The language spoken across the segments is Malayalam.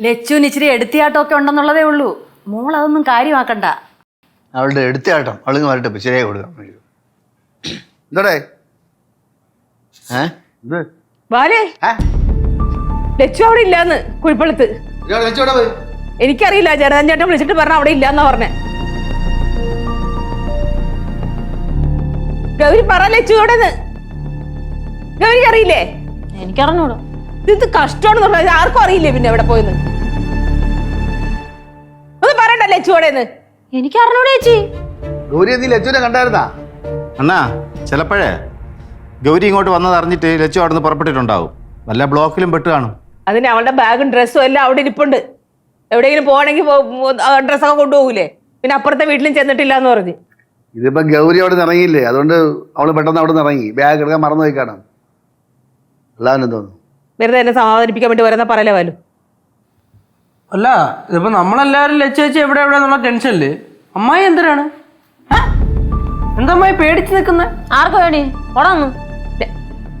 ലച്ചുവിന് ഇച്ചിരി എടുത്തിയാട്ടമൊക്കെ ഉണ്ടെന്നുള്ളതേ ഉള്ളൂ. മോൾ അതൊന്നും കാര്യമാക്കണ്ട. അവളുടെ എടുത്തിയാട്ടം അവളിങ്ങ് വരട്ടെ ഇപ്പൊ ശരിയായി കൊടുക്കാം. എന്തോടെ ഏ? ഇത്. ബാലേ. ഏ? ലച്ചു അവിടെ ഇല്ലാന്ന് കുഴിപ്പളത്ത് ഇയാൾ പോയി. എനിക്കറിയില്ല ജനതൻ ചേട്ടൻ വിളിച്ചിട്ട് പറഞ്ഞ അവിടെ ഇല്ലാന്നാ പറഞ്ഞേ. ഗൗരി പറ ലച്ചു അവിടെ ഗൗരിക്ക് അറിയില്ലേ എനിക്കറിഞ്ഞൂടോ. ഇത് കഷ്ടമാണെന്ന് പറഞ്ഞാൽ ആർക്കും അറിയില്ലേ പിന്നെ എവിടെ പോയെന്ന്? ഒന്ന് പറയണ്ട ലച്ചു എനിക്ക് അറിഞ്ഞൂടെ ചേച്ചി. ഗൗരി നീ ലച്ചുവിനെ കണ്ടായിരുന്നാ? അണ്ണാ ചിലപ്പോഴേ. ഗൗരി ഇങ്ങോട്ട് വന്നത് അറിഞ്ഞിട്ട് ലച്ചു അവിടെ നിന്ന് പുറപ്പെട്ടിട്ടുണ്ടാവും. വല്ല ബ്ലോക്കിലും പെട്ട് കാണും. അതിന് അവളുടെ ബാഗും ഡ്രസ്സും എല്ലാം അവിടെ ഇരിപ്പുണ്ട്. എവിടെയെങ്കിലും പോകണമെങ്കിൽ ഡ്രസ്സൊക്കെ കൊണ്ടുപോകൂലേ? പിന്നെ അപ്പുറത്തെ വീട്ടിലും ചെന്നിട്ടില്ല എന്ന് പറഞ്ഞു. ഇതിപ്പോ ഗൗരി അവിടെ നിന്ന് ഇറങ്ങിയില്ലേ? അതുകൊണ്ട് അവൾ പെട്ടെന്ന് അവിടെ നിന്ന് ഇറങ്ങി. ബാഗ് എടുക്കാൻ മറന്നു പോയി കാണാം എല്ലാവരും തോന്നുന്നു വെറുതെ എന്നെ സമാധാനിപ്പിക്കാൻ വേണ്ടി വരുന്ന പറയലേ വാലു? അല്ല ഇതിപ്പോ നമ്മളെല്ലാരും ലച്ച് വെച്ച് എവിടെ എവിടെ എന്നുള്ള ടെൻഷനിൽ അമ്മായി എന്തിനാണ്? എന്തമ്മായി എന്താ അമ്മായി പേടിച്ച് നിൽക്കുന്നത് ആർക്കു വേണ്ടി ഓടാന്നു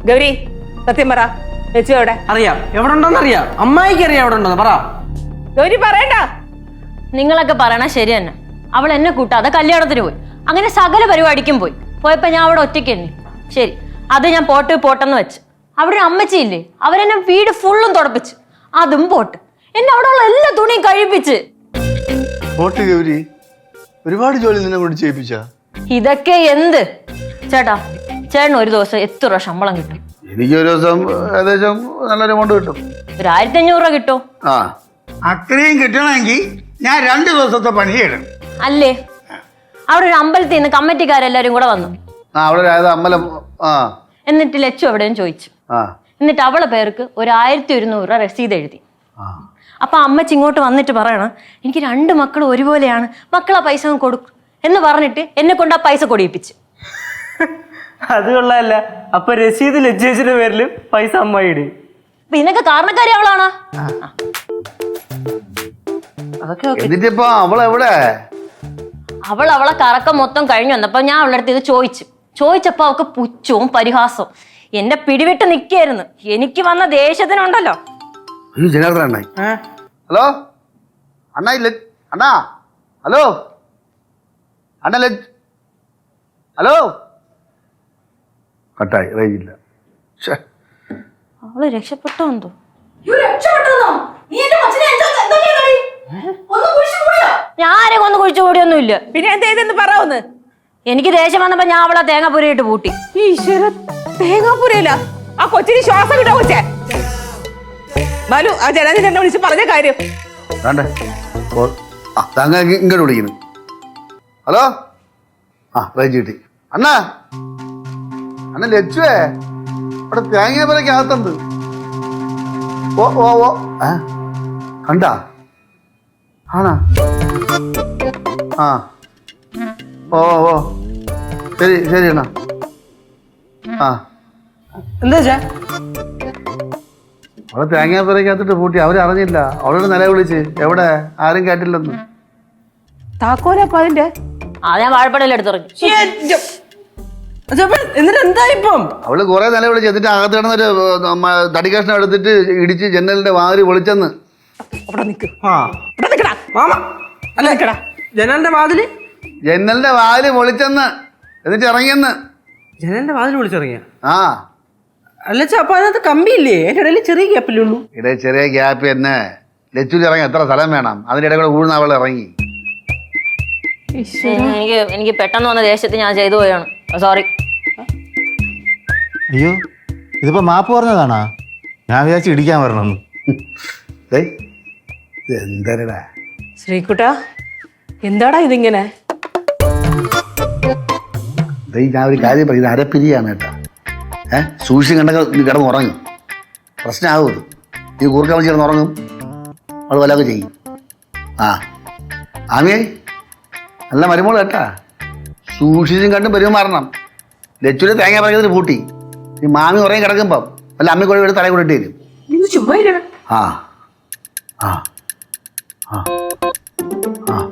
ഗൗരി സത്യം പറ. ലച്ചു എവിടെ? അറിയാം. എവിടെ ഉണ്ടോന്ന് അറിയാം. അമ്മായിക്ക് അറിയാം എവിടെ ഉണ്ടോന്ന് പറ. ഗൗരി പറയണ്ട. നിങ്ങളൊക്കെ പറയണ ശരി തന്നെ. അവൾ എന്നെ കൂട്ടാ കൂട്ടാതെ കല്യാണത്തിന് പോയി. അങ്ങനെ സകല പരിപാടിക്കും പോയി. പോയപ്പോ ഞാൻ അവിടെ ഒറ്റയ്ക്ക് തന്നെ ശരി. അത് ഞാൻ പോട്ട് പോട്ടെന്ന് വെച്ച്. അവിടെ ഒരു അമ്മച്ചിയില്ലേ? അവരെന്നെ വീട് ഫുള്ളും തുടപ്പിച്ച്. അതും പോട്ട്. എന്നെ അവിടെ ഉള്ള എല്ലാ തുണിയും കഴിപ്പിച്ച് പോട്ട് ഗൗരി ഒരുപാട് ജോലി നിന്നെ കൊണ്ട് ചെയ്യിപ്പിച്ച? ഇതൊക്കെ എന്ത്? ചേട്ടാ ചേട്ടൻ ഒരു ദിവസം എത്ര രൂപ ശമ്പളം കിട്ടും? എനിക്ക് ഒരു ദിവസം ഏകദേശം നല്ലൊരു എമൗണ്ട് കിട്ടും. ഒരു ആയിരത്തി അഞ്ഞൂറ് രൂപ കിട്ടും. ആ. അത്രയും കിട്ടണമെങ്കിൽ ഞാൻ രണ്ട് ദിവസത്തെ പണി ചെയ്യണം. അല്ലേ? അവിടെ ഒരു അമ്പലത്തിൽ നിന്ന് കമ്മിറ്റിക്കാരെല്ലാരും കൂടെ വന്നു. ആ അവിടെ ഒരു അമ്പലം ആ. എന്നിട്ട് ലച്ചു എവിടെയും ചോദിച്ചു. എന്നിട്ട് അവളെ പേർക്ക് ഒരു ആയിരത്തി ഒരുന്നൂറ് രൂപ രസീത് എഴുതി. അപ്പൊ അമ്മച്ചി ഇങ്ങോട്ട് വന്നിട്ട് പറയണം എനിക്ക് രണ്ട് മക്കൾ ഒരുപോലെയാണ് മക്കളാ പൈസ കൊടുക്കും എന്ന് പറഞ്ഞിട്ട് എന്നെ കൊണ്ട് ആ പൈസ കൊടിയിപ്പിച്ച്. അത് കൊള്ളാല്ല. അപ്പൊ രസീത് ലജ്ജേച്ചിന്റെ പേരിൽ പൈസ അമ്മായിട് അപ്പൊ ഇതിനൊക്കെ കാരണക്കാരി അവളാണോ? അതൊക്കെ എന്നിട്ടിപ്പോ അവളെവിടെ? അവൾ അവളെ കറക്കം മൊത്തം കഴിഞ്ഞു വന്നപ്പോ ഞാൻ അവളുടെ അടുത്ത് ഇത് ചോദിച്ചു. ചോദിച്ചപ്പോ അവൾക്ക് പുച്ഛവും പരിഹാസവും. എന്നെ പിടിവിട്ട് നിൽക്കായിരുന്നു എനിക്ക് വന്ന ദേഷ്യത്തിനുണ്ടല്ലോ. അയ്യോ ജനാർദ്ദൻ അണ്ണായി? ഹലോ? അണ്ണാ ഇല്ല. അണ്ണാ? ഹലോ? അണ്ണ ഹലോ? കട്ടായി. റേഞ്ച് ഇല്ല ശ്ശേ. അവൾ രക്ഷപ്പെട്ടോ എന്തോ? ഞാൻ കൊന്ന് കുഴിച്ചു കൂടിയൊന്നുമില്ല പിന്നെ എന്താ ഇതെന്ന് പറയാവുന്ന് എനിക്ക് ദേഷ്യം വന്നപ്പോ ഞാൻ അവളെ തേങ്ങാപ്പുരയിട്ട് പൂട്ടി. ഈശ്വര തേങ്ങാപ്പുരയില്ല ആ കൊച്ചിന് ശ്വാസം കിട്ടാ കൊച്ചേ? ബാലു ആ ജനതൻ എന്നെ വിളിച്ച് പറഞ്ഞ കാര്യം. വേണ്ടേ? ആ താങ്കൾ ഇങ്ങോട്ട് വിളിക്കുന്നു. ഹലോ? ആ റേഞ്ച് കിട്ടി. അണ്ണാ അണ്ണ ലച്ചുവേ അവിടെ അകത്തുണ്ട് ഓ ഓ ഓ. കണ്ടാ? ആണാ? ആ ഓ ഓ ശരി ശരി അണ്ണാ ആ. എന്താ വെച്ചാ അവിടെ തേങ്ങാപ്പരയ്ക്കകത്തിട്ട് പൂട്ടി അവരറിഞ്ഞില്ല അവളോട് നിലവിളിച്ച് എവിടെ? ആരും കേട്ടില്ലെന്ന്. താക്കോലപ്പ അതിന്റെ? നില ഞാൻ വാഴപ്പടയിൽ എടുത്തെറിഞ്ഞു അച്ഛാ, എന്നിട്ട് എന്താ ഇപ്പം? അവൾ കുറെ നിലവിളിച്ച് എന്നിട്ട് അകത്ത് കിടന്നൊരു തടി കഷ്ണം എടുത്തിട്ട് ഇടിച്ച് ജനലിന്റെ വാതിൽ വിളിച്ചെന്ന് അവിടെ നിക്ക്. ആ. ഇവിടെ നിക്കടാ. മാമ. അല്ല നിക്കടാ. ജനലിന്റെ വാതിൽ? ജനലിന്റെ വാതിൽ പൊളിച്ചെന്ന്. എന്നിട്ട് ഇറങ്ങിയെന്ന്. ജനലിന്റെ വാതിൽ വിളിച്ചിറങ്ങിയ ആ. അല്ല അപ്പൊ അതിനകത്ത് കമ്പിയില്ലേ? അതിന്റെ ഇടയിൽ ചെറിയ ഗ്യാപ്പല്ലേ ഉള്ളൂ? ഇടേ ചെറിയ ഗ്യാപ്പ് എന്നെ ലച്ചൂരി ഇറങ്ങി എത്ര സ്ഥലം വേണം? അതിന്റെ ഇടയിൽ കൂടെ ഊഴുന്ന അവൾ ഇറങ്ങി. എനിക്ക് എനിക്ക് പെട്ടെന്ന് വന്ന ദേഷ്യത്തിൽ ഞാൻ ചെയ്തു പോയാണ്. സോറി അയ്യോ ഇതിപ്പോ മാപ്പ് പറഞ്ഞതാണാ? ഞാൻ വിചാരിച്ചു ഇടിക്കാൻ വരണമെന്ന് ദേ, ശ്രീകുട്ട എന്താടാ ഇതിങ്ങനെ? ഞാൻ ഒരു കാര്യം പറയും. ഇത് അരപ്പിരിയാണ് കേട്ടോ. ഏ? സൂക്ഷിച്ച് കണ്ടൊക്കെ കിടന്ന് ഉറങ്ങും. പ്രശ്നമാകും ഇത്. ഈ കൂർക്കാൻ വെച്ച് കിടന്ന് ഉറങ്ങും. അവൾ വല്ലതൊക്കെ ചെയ്യും. ആ. ആമിയെ നല്ല മരുമോൾ കേട്ടാ. സൂക്ഷിച്ചും കണ്ടും പെരുമാറണം ലച്ചുരെ തേങ്ങ പറയുന്നതിന് പൂട്ടി. ഈ മാമി ഉറങ്ങി കിടക്കുമ്പം വല്ല അമ്മി എടുത്ത് തലയിൽ കൂടെ ഇട്ട് തരും. ആ. ആ. ആ. ആ.